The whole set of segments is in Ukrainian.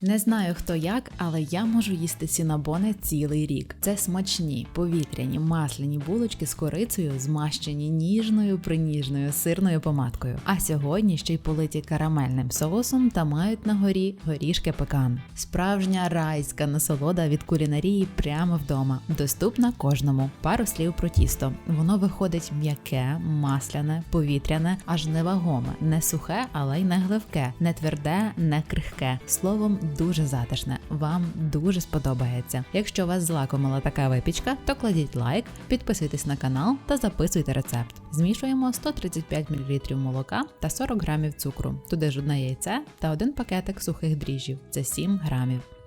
Не знаю хто як, але я можу їсти сінабони цілий рік. Це смачні, повітряні, масляні булочки з корицею, змащені ніжною приніжною сирною помадкою. А сьогодні ще й политі карамельним соусом та мають на горі горішки пекан. Справжня райська насолода від кулінарії прямо вдома. Доступна кожному. Пару слів про тісто. Воно виходить м'яке, масляне, повітряне, аж невагоме, не сухе, але й не гливке, не тверде, не крихке. Словом, дуже затишне. Вам дуже сподобається. Якщо вас злакомила така випічка, то кладіть лайк, підписуйтесь на канал та записуйте рецепт. Змішуємо 135 мл молока та 40 грамів цукру. Туди ж одне яйце та один пакетик сухих дріжджів. Це 7 грамів.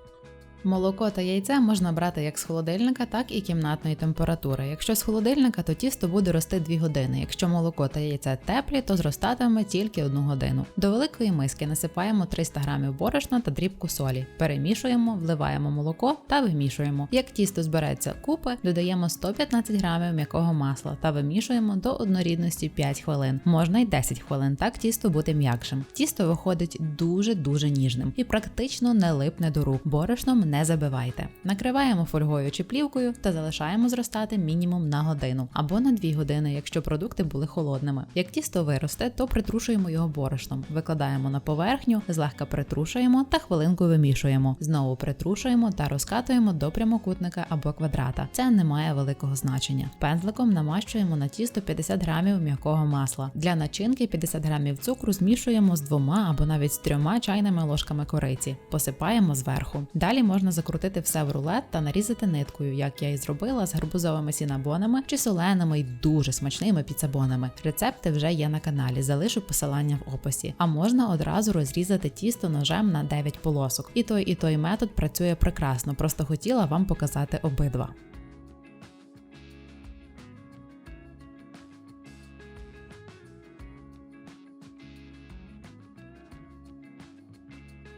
Молоко та яйце можна брати як з холодильника, так і кімнатної температури. Якщо з холодильника, то тісто буде рости 2 години. Якщо молоко та яйце теплі, то зростатиме тільки 1 годину. До великої миски насипаємо 300 г борошна та дрібку солі. Перемішуємо, вливаємо молоко та вимішуємо. Як тісто збереться купи, додаємо 115 г м'якого масла та вимішуємо до однорідності 5 хвилин. Можна й 10 хвилин, так тісто буде м'якшим. Тісто виходить дуже-дуже ніжним і практично не липне до рук. Борошном не забивайте. Накриваємо фольгою чи плівкою та залишаємо зростати мінімум на годину або на 2 години, якщо продукти були холодними. Як тісто виросте, то притрушуємо його борошном, викладаємо на поверхню, злегка притрушуємо та хвилинку вимішуємо. Знову притрушуємо та розкатуємо до прямокутника або квадрата. Це не має великого значення. Пензликом намащуємо на тісто 50 грамів м'якого масла. Для начинки 50 грамів цукру змішуємо з двома або навіть з трьома чайними ложками кориці. Посипаємо зверху. Далі можна закрутити все в рулет та нарізати ниткою, як я і зробила з гарбузовими сінабонами чи соленими й дуже смачними піцабонами. Рецепти вже є на каналі, залишу посилання в описі. А можна одразу розрізати тісто ножем на 9 полосок. І той, і той метод працює прекрасно, просто хотіла вам показати обидва.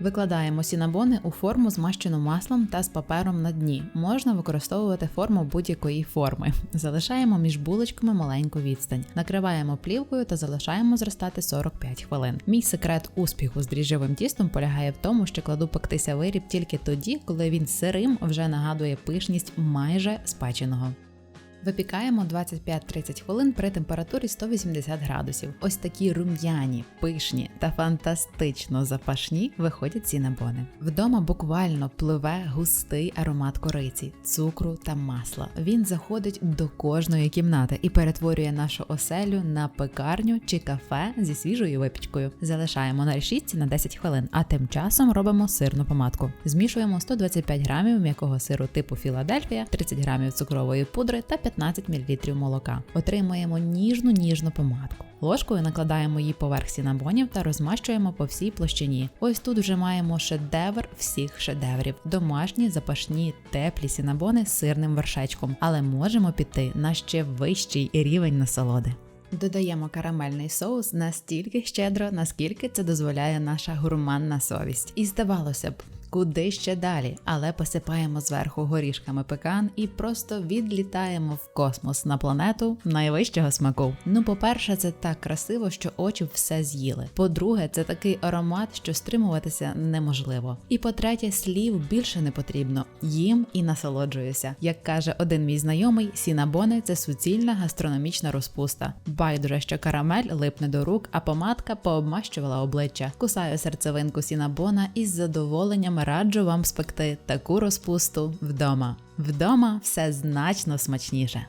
Викладаємо сінабони у форму змащену маслом та з папером на дні. Можна використовувати форму будь-якої форми. Залишаємо між булочками маленьку відстань, накриваємо плівкою та залишаємо зростати 45 хвилин. Мій секрет успіху з дріжджовим тістом полягає в тому, що кладу пектися виріб тільки тоді, коли він сирим вже нагадує пишність майже спеченого. Випікаємо 25-30 хвилин при температурі 180 градусів. Ось такі рум'яні, пишні та фантастично запашні виходять ці набони. Вдома буквально пливе густий аромат кориці, цукру та масла. Він заходить до кожної кімнати і перетворює нашу оселю на пекарню чи кафе зі свіжою випічкою. Залишаємо на решітці на 10 хвилин, а тим часом робимо сирну помадку. Змішуємо 125 грамів м'якого сиру типу Філадельфія, 30 грамів цукрової пудри та 15 мл молока. Отримуємо ніжну ніжну помадку. Ложкою накладаємо її поверх сінабонів та розмащуємо по всій площині. Ось тут вже маємо шедевр всіх шедеврів: домашні, запашні, теплі сінабони з сирним вершечком, але можемо піти на ще вищий рівень насолоди. Додаємо карамельний соус настільки щедро, наскільки це дозволяє наша гурманна совість. І здавалося б. Куди ще далі, але посипаємо зверху горішками пекан і просто відлітаємо в космос на планету найвищого смаку. Ну, по-перше, це так красиво, що очі все з'їли. По-друге, це такий аромат, що стримуватися неможливо. І по-третє, слів більше не потрібно. Їм і насолоджуюся. Як каже один мій знайомий, сінабони це суцільна гастрономічна розпуста. Байдуже, що карамель липне до рук, а помадка пообмащувала обличчя. Кусаю серцевинку сінабона із задоволенням раджу вам спекти таку розпусту вдома. Вдома все значно смачніше.